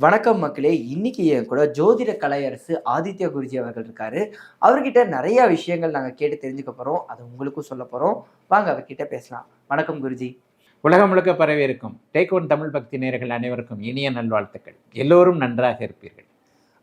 வணக்கம் மக்களே. இன்னைக்கு என் கூட ஜோதிட கலையரசு ஆதித்ய குருஜி அவர்கள் இருக்காரு. அவர்கிட்ட நிறைய விஷயங்கள் நாங்கள் கேட்டு தெரிஞ்சுக்க போறோம். அதை உங்களுக்கும் சொல்ல போறோம். வாங்க அவர்கிட்ட பேசலாம். வணக்கம் குருஜி. உலகம் முழுக்க பரவி இருக்கும். டேக் ஒன் தமிழ் பக்தி நேயர்கள் அனைவருக்கும் இனிய நல்வாழ்த்துக்கள். எல்லோரும் நன்றாக இருப்பீர்கள்.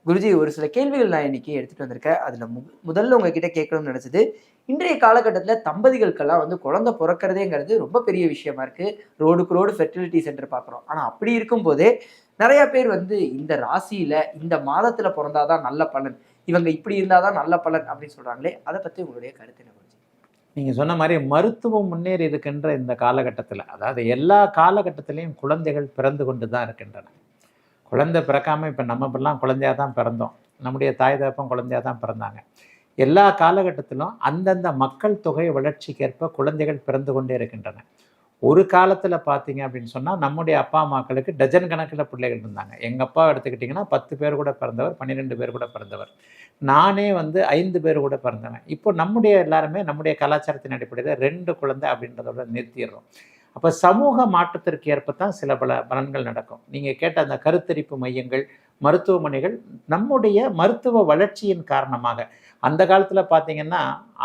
குருஜி ஒரு சில கேள்விகள் நான் இன்னைக்கு எடுத்துட்டு வந்திருக்கேன். அதுல மு- முதல்ல உங்ககிட்ட கேட்கணும்னு நினைச்சது இன்றைய காலகட்டத்தில் தம்பதிகளுக்கெல்லாம் வந்து குழந்தை பிறக்கிறதேங்கிறது ரொம்ப பெரிய விஷயமா இருக்கு. ரோடுக்கு ரோடு ஃபெர்டிலிட்டி சென்டர் பார்க்குறோம் ஆனா அப்படி இருக்கும்போதே நிறைய பேர் வந்து இந்த ராசியில இந்த மாதத்துல பிறந்தாதான் நல்ல பலன் இவங்க இப்படி இருந்தாதான் நல்ல பலன் அப்படின்னு சொல்றாங்களே அதை பத்தி உங்களுடைய கருத்து என்ன நீங்கள் சொன்ன மாதிரி மருத்துவம் முன்னேறி இருக்கின்ற இந்த காலகட்டத்தில் அதாவது எல்லா காலகட்டத்திலையும் குழந்தைகள் பிறந்து கொண்டு தான் இருக்கின்றன. குழந்தை பிறக்காம இப்போ நம்ம இப்பெல்லாம் குழந்தையா தான் பிறந்தோம். நம்முடைய தாய் தகப்பம் குழந்தையா தான் பிறந்தாங்க. எல்லா காலகட்டத்திலும் அந்தந்த மக்கள் தொகை வளர்ச்சிக்கேற்ப குழந்தைகள் பிறந்து கொண்டே இருக்கின்றன. ஒரு காலத்தில் பார்த்தீங்க அப்படின்னு சொன்னால் நம்முடைய அப்பா அம்மாக்களுக்கு டஜன் கணக்கில் பிள்ளைகள் இருந்தாங்க. எங்கள் அப்பா எடுத்துக்கிட்டிங்கன்னா பத்து பேர் கூட பிறந்தவர் பன்னிரெண்டு பேர் கூட பிறந்தவர். நானே வந்து ஐந்து பேர் கூட பிறந்தவன். இப்போ நம்முடைய எல்லாருமே நம்முடைய கலாச்சாரத்தின் அடிப்படையில் ரெண்டு குழந்தை அப்படின்றதோட நிறுத்திடுறோம். அப்போ சமூக மாற்றத்திற்கு ஏற்பத்தான் சில பல பலன்கள் நடக்கும். நீங்கள் கேட்ட அந்த கருத்தரிப்பு மையங்கள் மருத்துவமனைகள் நம்முடைய மருத்துவ வளர்ச்சியின் காரணமாக. அந்த காலத்தில் பார்த்தீங்கன்னா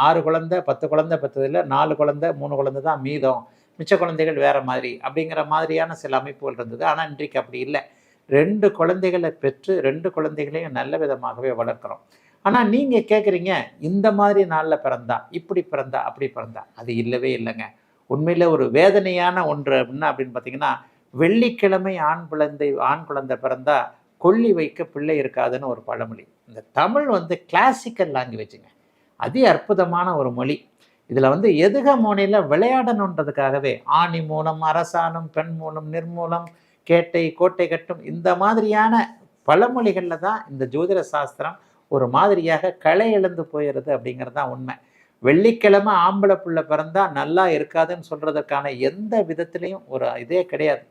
ஆறு குழந்தை பத்து குழந்தை பெற்றதில் நாலு குழந்தை மூணு குழந்தை தான் மீதம். மிச்ச குழந்தைகள் வேறு மாதிரி அப்படிங்கிற மாதிரியான சில அமைப்புகள் இருந்தது. ஆனால் இன்றைக்கு அப்படி இல்லை. ரெண்டு குழந்தைகளை பெற்று ரெண்டு குழந்தைகளையும் நல்ல விதமாகவே வளர்க்குறோம். ஆனால் நீங்கள் கேட்குறீங்க இந்த மாதிரி நாளில் பிறந்தா இப்படி பிறந்தா அப்படி பிறந்தா. அது இல்லவே இல்லைங்க. உண்மையில் ஒரு வேதனையான ஒன்று என்ன அப்படின்னு பார்த்தீங்கன்னா வெள்ளிக்கிழமை ஆண் குழந்தை ஆண் குழந்தை பிறந்தா கொல்லி வைக்க பிள்ளை இருக்காதுன்னு ஒரு பழமொழி. இந்த தமிழ் வந்து கிளாசிக்கல் லாங்குவேஜுங்க அதி அற்புதமான ஒரு மொழி. இதில் வந்து எதுக மோனையில் விளையாடணுன்றதுக்காகவே ஆணி மூலம் அரசாணம் பெண் மூலம் நிர்மூலம் கேட்டை கோட்டை கட்டும் இந்த மாதிரியான பழமொழிகளில் தான் இந்த ஜோதிட சாஸ்திரம் ஒரு மாதிரியாக களை இழந்து போயிடுது அப்படிங்கிறது தான் உண்மை. வெள்ளிக்கிழமை ஆம்பளை பிள்ளை பிறந்தால் நல்லா இருக்காதுன்னு சொல்கிறதுக்கான எந்த விதத்துலேயும் ஒரு இதே கிடையாது.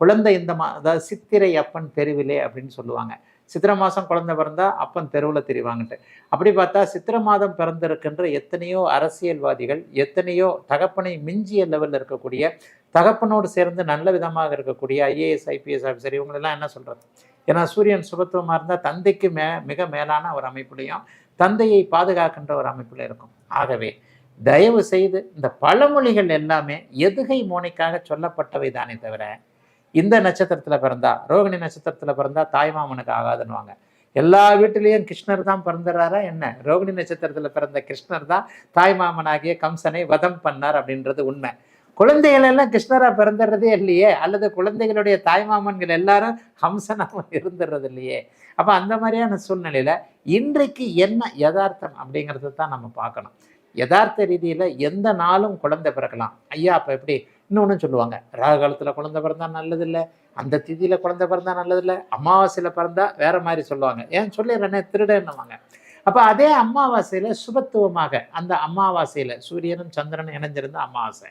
குழந்தை இந்த மா அதாவது சித்திரை அப்பன் தெருவிலே அப்படின்னு சொல்லுவாங்க. சித்திரை மாதம் குழந்தை பிறந்தா அப்பன் தெருவில் தெரிவாங்கன்ட்டு. அப்படி பார்த்தா சித்திரை மாதம் பிறந்திருக்கின்ற எத்தனையோ அரசியல்வாதிகள் எத்தனையோ தகப்பனை மிஞ்சிய லெவலில் இருக்கக்கூடிய தகப்பனோடு சேர்ந்து நல்ல விதமாக இருக்கக்கூடிய ஐஏஎஸ் ஐபிஎஸ் ஆஃபீஸர் இவங்களெல்லாம் என்ன சொல்கிறது ஏன்னா சூரியன் சுபத்துவமாக இருந்தால் தந்தைக்கு மே மிக மேலான ஒரு அமைப்புலையும் தந்தையை பாதுகாக்கின்ற ஒரு அமைப்பில் இருக்கும். ஆகவே தயவு செய்து இந்த பழமொழிகள் எல்லாமே எதுகை மோனைக்காக சொல்லப்பட்டவை தானே தவிர இந்த நட்சத்திரத்தில் பிறந்தா ரோகிணி நட்சத்திரத்தில் பிறந்தா தாய்மாமனுக்கு ஆகாதுன்னுவாங்க. எல்லா வீட்டிலையும் கிருஷ்ணர் தான் பிறந்துறாரா என்ன? ரோகிணி நட்சத்திரத்தில் பிறந்த கிருஷ்ணர் தான் தாய்மாமனாகிய கம்சனை வதம் பண்ணார் அப்படின்றது உண்மை. குழந்தைகள் எல்லாம் கிருஷ்ணராக பிறந்துடுறதே இல்லையே? அல்லது குழந்தைகளுடைய தாய்மாமன்கள் எல்லாரும் ஹம்சனாக இருந்துடுறது இல்லையே? அப்போ அந்த மாதிரியான சூழ்நிலையில் இன்றைக்கு என்ன யதார்த்தம் அப்படிங்கிறத தான் நம்ம பார்க்கணும். யதார்த்த ரீதியில் எந்த நாளும் குழந்தை பிறக்கலாம். ஐயா அப்போ எப்படி? இன்னொன்று சொல்லுவாங்க ராகு காலத்தில் குழந்தை பிறந்தா நல்லதில்லை அந்த திதியில் குழந்தை பிறந்தா நல்லதில்லை அமாவாசையில் பிறந்தா வேற மாதிரி சொல்லுவாங்க. ஏன் சொல்லிடுறேனே திருடன்னுவாங்க. அப்போ அதே அமாவாசையில் சுபத்துவமாக அந்த அமாவாசையில் சூரியனும் சந்திரனும் இணைஞ்சிருந்த அமாவாசை.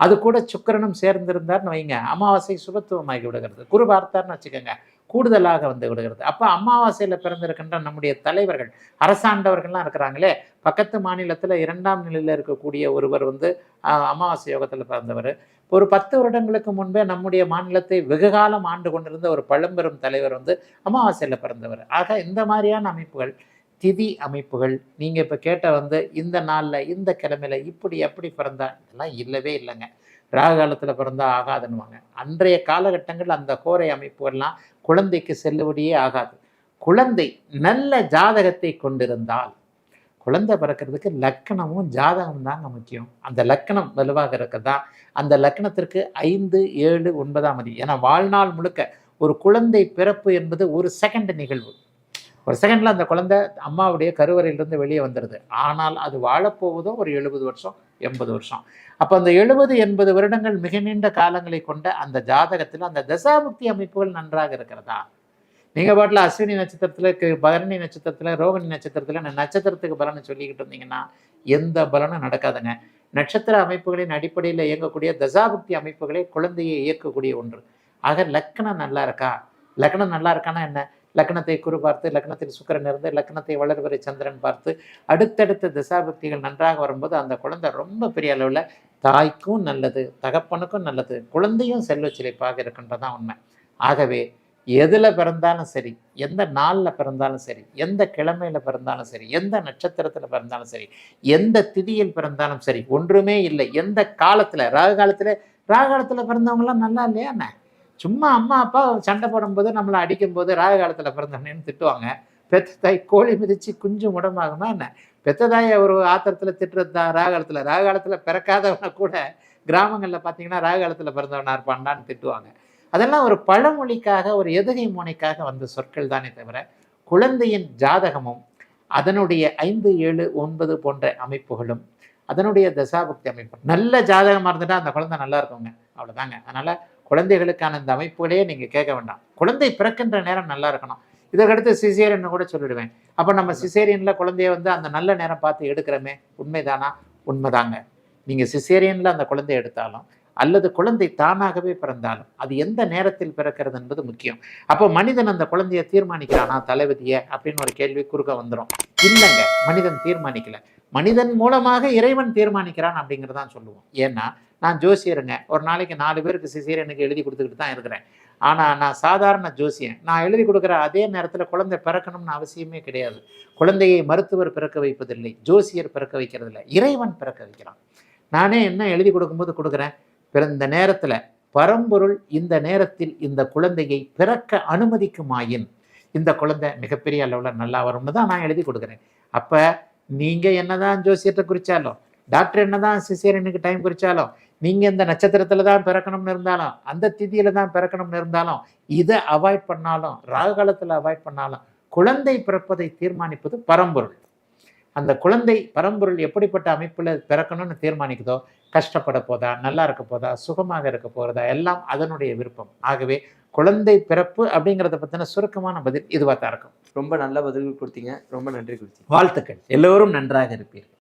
அது கூட சுக்கிரனும் சேர்ந்திருந்தார்னு வைங்க அமாவாசை சுபத்துவமாகி விடுகிறது. குரு பார்த்தார்னு வச்சுக்கோங்க கூடுதலாக வந்து விடுகிறது. அப்போ அமாவாசையில் பிறந்திருக்கின்ற நம்முடைய தலைவர்கள் அரசாண்டவர்கள்லாம் இருக்கிறாங்களே பக்கத்து மாநிலத்தில் இரண்டாம் நிலையில் இருக்கக்கூடிய ஒருவர் வந்து அமாவாசை யோகத்தில் பிறந்தவர். ஒரு பத்து வருடங்களுக்கு முன்பே நம்முடைய மாநிலத்தை வெகுகாலம் ஆண்டு கொண்டிருந்த ஒரு பழம்பெரும் தலைவர் வந்து அமாவாசையில் பிறந்தவர். ஆக இந்த மாதிரியான அமைப்புகள் திதி அமைப்புகள் நீங்கள் இப்போ கேட்ட வந்து இந்த நாளில் இந்த கிழமையில இப்படி எப்படி பிறந்தா இதெல்லாம் இல்லவே இல்லைங்க. ராக காலத்தில் பிறந்தா ஆகாதுன்னுவாங்க. அன்றைய காலகட்டங்கள் அந்த கோரை அமைப்புகள்லாம் குழந்தைக்கு செல்லுபடியே ஆகாது. குழந்தை நல்ல ஜாதகத்தை கொண்டிருந்தால் குழந்தை பிறக்கிறதுக்கு லக்கணமும் ஜாதகம் தாங்க முக்கியம். அந்த லக்கணம் வலுவாக இருக்கிறதான் அந்த லக்கணத்திற்கு ஐந்து ஏழு ஒன்பதாம் மதி ஏன்னா வாழ்நாள் முழுக்க ஒரு குழந்தை பிறப்பு என்பது ஒரு செகண்ட் நிகழ்வு. ஒரு செகண்டில் அந்த குழந்தை அம்மாவுடைய கருவறையிலிருந்து வெளியே வந்துடுது ஆனால் அது வாழப்போவதோ ஒரு எழுபது வருஷம் எண்பது வருஷம். அப்போ அந்த எழுபது எண்பது வருடங்கள் மிக நீண்ட காலங்களை கொண்ட அந்த ஜாதகத்தில் அந்த தசாபுக்தி அமைப்புகள் நன்றாக இருக்கிறதா? நீங்கள் பாட்டில் அஸ்வினி நட்சத்திரத்தில் பரணி நட்சத்திரத்தில் ரோகிணி நட்சத்திரத்தில் நான் நட்சத்திரத்துக்கு பலனை சொல்லிக்கிட்டு இருந்தீங்கன்னா எந்த பலனும் நடக்காதுங்க. நட்சத்திர அமைப்புகளின் அடிப்படையில் இயங்கக்கூடிய தசாபுக்தி அமைப்புகளே குழந்தையை இயக்கக்கூடிய ஒன்று. ஆக லக்கணம் நல்லா இருக்கா? லக்கணம் நல்லா இருக்கான்னா என்ன? லக்னத்தை குரு பார்த்து லக்னத்தில் சுக்கரன் இருந்து லக்னத்தை வளர்வரை சந்திரன் பார்த்து அடுத்தடுத்த தசாபக்திகள் நன்றாக வரும்போது அந்த குழந்தை ரொம்ப பெரிய அளவில் தாய்க்கும் நல்லது தகப்பனுக்கும் நல்லது குழந்தையும் செல்வ செழிப்பாக இருக்கின்றதான் உண்மை. ஆகவே எதில் பிறந்தாலும் சரி எந்த நாளில் பிறந்தாலும் சரி எந்த கிழமையில் பிறந்தாலும் சரி எந்த நட்சத்திரத்தில் பிறந்தாலும் சரி எந்த திதியில் பிறந்தாலும் சரி ஒன்றுமே இல்லை. எந்த காலத்தில்? ராகு காலத்தில்? ராகு காலத்தில் பிறந்தவங்களாம் நல்லா இல்லையா என்ன? சும்மா அம்மா அப்பா சண்டை போடும்போது நம்மளை அடிக்கும்போது ராகு காலத்தில் பிறந்தவனேன்னு திட்டுவாங்க. பெத்த தாய் கோழி மிதிச்சு குஞ்சு முடமாகுமா என்ன? பெத்த தாயை ஒரு ஆத்திரத்தில் திட்டுறது தான் ராகு காலத்தில். ராகு காலத்தில் பிறக்காதவனை கூட கிராமங்களில் பார்த்தீங்கன்னா ராகு காலத்தில் பிறந்தவனா இருப்பான்டான்னு திட்டுவாங்க. அதெல்லாம் ஒரு பழமொழிக்காக ஒரு எதுகை மோனைக்காக வந்த சொற்கள் தானே தவிர குழந்தையின் ஜாதகமும் அதனுடைய ஐந்து ஏழு ஒன்பது போன்ற அமைப்புகளும் அதனுடைய தசாபக்தி அமைப்பு. நல்ல ஜாதகமாக இருந்துட்டா அந்த குழந்தை நல்லா இருக்குங்க. அவ்வளோதாங்க அதனால குழந்தைகளுக்கான இந்த அமைப்புகளே நீங்கள் கேட்க வேண்டாம். குழந்தை பிறக்கின்ற நேரம் நல்லா இருக்கணும். இதற்கடுத்து சிசேரியன் கூட சொல்லிடுவேன். அப்போ நம்ம சிசேரியனில் குழந்தைய வந்து அந்த நல்ல நேரம் பார்த்து எடுக்கிறோமே உண்மைதானா? உண்மைதாங்க. நீங்கள் சிசேரியனில் அந்த குழந்தைய எடுத்தாலும் அல்லது குழந்தை தானாகவே பிறந்தாலும் அது எந்த நேரத்தில் பிறக்கிறது என்பது முக்கியம். அப்போ மனிதன் அந்த குழந்தையை தீர்மானிக்கிறானா தளபதியை அப்படின்னு ஒரு கேள்வி குறுக்க வந்துடும் இல்லைங்க மனிதன் தீர்மானிக்கல. மனிதன் மூலமாக இறைவன் தீர்மானிக்கிறான் அப்படிங்கிறதான் சொல்லுவோம். ஏன்னா நான் ஜோசியருங்க. ஒரு நாளைக்கு நாலு பேருக்கு சிசேரியனுக்கு எழுதி கொடுத்துக்கிட்டு தான் இருக்கிறேன். ஆனால் நான் சாதாரண ஜோசியன். நான் எழுதி கொடுக்குற அதே நேரத்தில் குழந்தை பிறக்கணும்னு அவசியமே கிடையாது. குழந்தையை மருத்துவர் பிறக்க வைப்பதில்லை ஜோசியர் பிறக்க வைக்கிறதில்லை இறைவன் பிறக்க வைக்கிறான். நானே என்ன எழுதி கொடுக்கும்போது கொடுக்குறேன்? பிறந்த நேரத்தில் பரம்பொருள் இந்த நேரத்தில் இந்த குழந்தையை பிறக்க அனுமதிக்குமாயின். இந்த குழந்தை மிகப்பெரிய அளவில் நல்லா வரும்னு தான் நான் எழுதி கொடுக்குறேன். அப்போ நீங்கள் என்னதான் ஜோசியத்தை குறித்தாலும் டாக்டர் என்னதான் சிசேரியனுக்கு டைம் குறித்தாலும் நீங்கள் இந்த நட்சத்திரத்தில் தான் பிறக்கணும்னு இருந்தாலும் அந்த திதியில் தான் பிறக்கணும்னு இருந்தாலும் இதை அவாய்ட் பண்ணாலும் ராகு காலத்தில் அவாய்ட் பண்ணாலும் குழந்தை பிறப்பதை தீர்மானிப்பது பரம்பொருள். அந்த குழந்தை பரம்பொருள் எப்படிப்பட்ட அமைப்பில் பிறக்கணும்னு தீர்மானிக்குதோ கஷ்டப்பட போதா நல்லா இருக்க போதா சுகமாக இருக்க போகிறதா எல்லாம் அதனுடைய விருப்பம். ஆகவே குழந்தை பிறப்பு அப்படிங்கிறத பற்றின சுருக்கமான பதில் இதுவாக தான் இருக்கும். ரொம்ப நல்ல பதில்கள் கொடுத்தீங்க. ரொம்ப நன்றி கொடுத்தீங்க. வாழ்த்துக்கள். எல்லோரும் நன்றாக இருப்பீர்கள்.